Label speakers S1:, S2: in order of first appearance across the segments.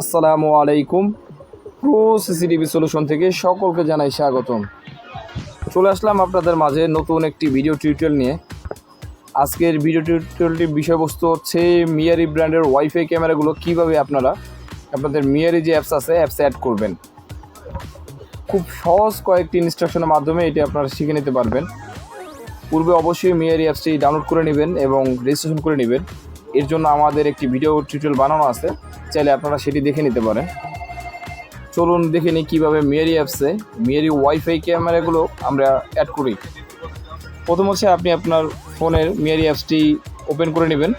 S1: আসসালামু আলাইকুম। Pro CCTV solution থেকে সকলকে জানাই স্বাগতম। চলে আসলাম আপনাদের মাঝে নতুন একটি ভিডিও টিউটোরিয়াল নিয়ে। আজকের ভিডিও টিউটোরিয়ালটির বিষয়বস্তু হচ্ছে মিয়ারি ব্র্যান্ডের ওয়াইফাই ক্যামেরাগুলো কীভাবে আপনারা আপনাদের মিয়ারি যে অ্যাপস আছে, অ্যাপসে অ্যাড করবেন। খুব সহজ কয়েকটি ইনস্ট্রাকশনের মাধ্যমে এটি আপনারা শিখে নিতে পারবেন। পূর্বে অবশ্যই মিয়ারি অ্যাপসটি ডাউনলোড করে নেবেন এবং রেজিস্ট্রেশন করে নেবেন। এর জন্য আমাদের একটি ভিডিও টিউটোরিয়াল বানানো আছে। চাইলে আপনারা সেটি দেখে নিতে পারেন। চলুন দেখে নিই কীভাবে মিয়ারি অ্যাপসে মিয়ারি ওয়াইফাই ক্যামেরাগুলো আমরা অ্যাড করি। প্রথম হচ্ছে আপনি আপনার ফোনের মিয়ারি অ্যাপসটি ওপেন করে নেবেন।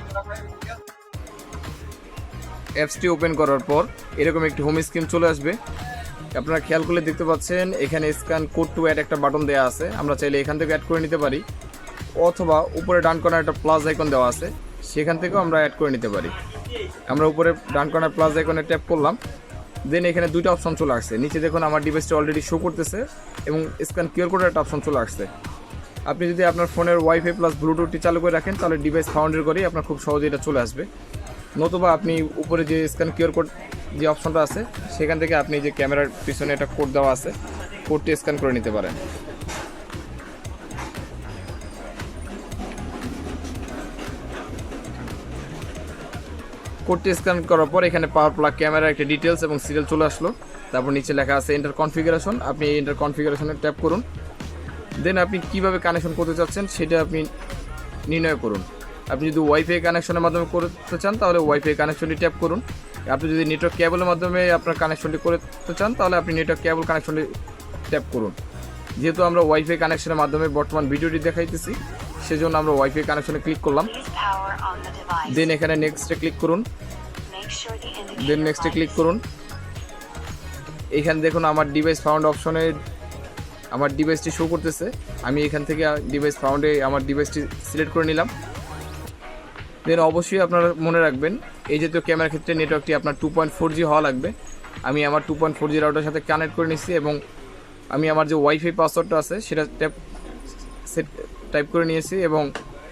S1: অ্যাপসটি ওপেন করার পর এরকম একটি হোম স্ক্রিন চলে আসবে। আপনারা খেয়াল করলে দেখতে পাচ্ছেন, এখানে স্ক্যান কোড টু অ্যাড একটা বাটন দেওয়া আছে। আমরা চাইলে এখান থেকে অ্যাড করে নিতে পারি। অথবা উপরে ডান কর্নার একটা প্লাস আইকন দেওয়া আছে। সেখান থেকেও আমরা অ্যাড করে নিতে পারি। আমরা উপরে ডান কর্নার প্লাস আইকনে ট্যাপ করলাম। দেন এখানে দুইটা অপশন চলে আসছে। নিচে দেখুন আমার ডিভাইসটা অলরেডি শো করতেছে এবং স্ক্যান কিউর কোডের একটা অপশন চলে আসছে। আপনি যদি আপনার ফোনের ওয়াইফাই প্লাস ব্লুটুথটি চালু করে রাখেন, তাহলে ডিভাইস ফাউন্ডের করেই আপনার খুব সহজে এটা চলে আসবে। নতুবা আপনি উপরে যে স্ক্যান কিউর কোড যে অপশনটা আছে, সেখান থেকে আপনি যে ক্যামেরার পিছনে একটা কোড দেওয়া আছে কোডটি স্ক্যান করে নিতে পারেন। কোডটি স্ক্যান করার পর এখানে পাওয়ার প্লাগ ক্যামেরা একটা ডিটেলস এবং সিরিয়াল চলে আসলো। তারপর নিচে লেখা আছে এন্টার কনফিগারেশন আপনি এই এন্টার কনফিগারেশনে ট্যাপ করুন। দেন আপনি কীভাবে কানেকশন করতে চাচ্ছেন সেটা আপনি নির্ণয় করুন। আপনি যদি ওয়াইফাই কানেকশনের মাধ্যমে করতে চান, তাহলে ওয়াইফাই কানেকশনটি ট্যাপ করুন। আপনি যদি নেটওয়ার্ক কেবলের মাধ্যমে আপনার কানেকশনটি করতে চান, তাহলে আপনি নেটওয়ার্ক কেবল কানেকশনটি ট্যাপ করুন। যেহেতু আমরা ওয়াইফাই কানেকশনের মাধ্যমে বর্তমান ভিডিওটি দেখাইতেছি সেজন্য আমরা ওয়াইফাই কানেকশনে ক্লিক করলাম. দেন এখানে নেক্সটে ক্লিক করুন। দেন নেক্সটে ক্লিক করুন। এখানে দেখুন আমার ডিভাইস ফাউন্ড অপশনে আমার ডিভাইসটি শো করতেছে। আমি এখান থেকে ডিভাইস ফাউন্ডে আমার ডিভাইসটি সিলেক্ট করে নিলাম। দেন অবশ্যই আপনারা মনে রাখবেন এই জাতীয় ক্যামেরার ক্ষেত্রে নেটওয়ার্কটি আপনার টু পয়েন্ট ফোর জি হওয়া লাগবে। আমি আমার two point four G router সাথে কানেক্ট করে নিচ্ছি এবং আমি আমার যে ওয়াইফাই পাসওয়ার্ডটা আছে সেটা ট্যাপ সেট টাইপ করে নিয়েছি এবং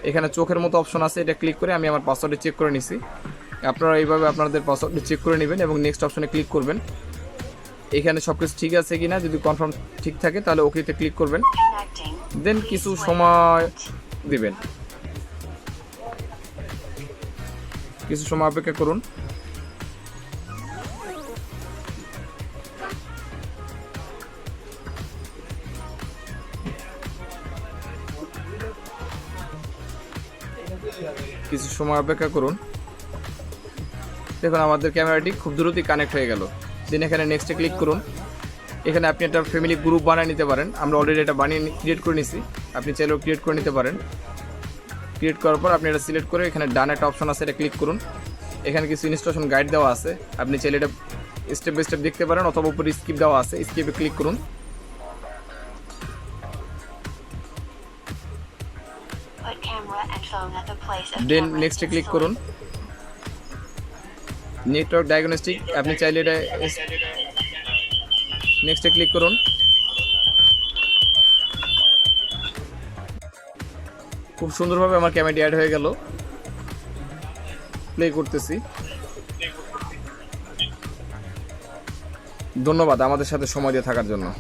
S1: এখানে চোখের মতো অপশন আছে, এটা ক্লিক করে আমি আমার পাসওয়ার্ডে চেক করে নিছি। আপনারা এইভাবে আপনাদের পাসওয়ার্ডটি চেক করে নেবেন এবং নেক্সট অপশনে ক্লিক করবেন। এখানে সব কিছু ঠিক আছে কি না যদি কনফার্ম ঠিক থাকে, তাহলে ওকেতে ক্লিক করবেন। দেন কিছু সময় দিবেন। কিছু সময় অপেক্ষা করুন। কিছু সময় অপেক্ষা করুন। দেখুন, আমাদের ক্যামেরাটি খুব দ্রুতই কানেক্ট হয়ে গেল। দেন এখানে নেক্সটে ক্লিক করুন। এখানে আপনি একটা ফ্যামিলি গ্রুপ বানিয়ে নিতে পারেন। আমরা অলরেডি এটা বানিয়ে ক্রিয়েট করে নিছি। আপনি চাইলেও ক্রিয়েট করে নিতে পারেন। ক্রিয়েট করার পর আপনি এটা সিলেক্ট করে এখানে ডান একটা অপশন আছে, এটা ক্লিক করুন। এখানে কিছু ইনস্ট্রাকশন গাইড দেওয়া আছে। আপনি চাইলে এটা স্টেপ বাই স্টেপ দেখতে পারেন অথবা উপরে স্কিপ দেওয়া আছে। স্কিপে ক্লিক করুন। দেন নেক্সটে ক্লিক করুন। নেটওয়ার্ক ডায়াগনস্টিক আপনি চাইলে এটা নেক্সটে ক্লিক করুন। খুব সুন্দরভাবে আমার ক্যামেরাটি অ্যাড হয়ে গেল। প্লে করতেছি। ধন্যবাদ আমাদের সাথে সময় দিয়ে থাকার জন্য।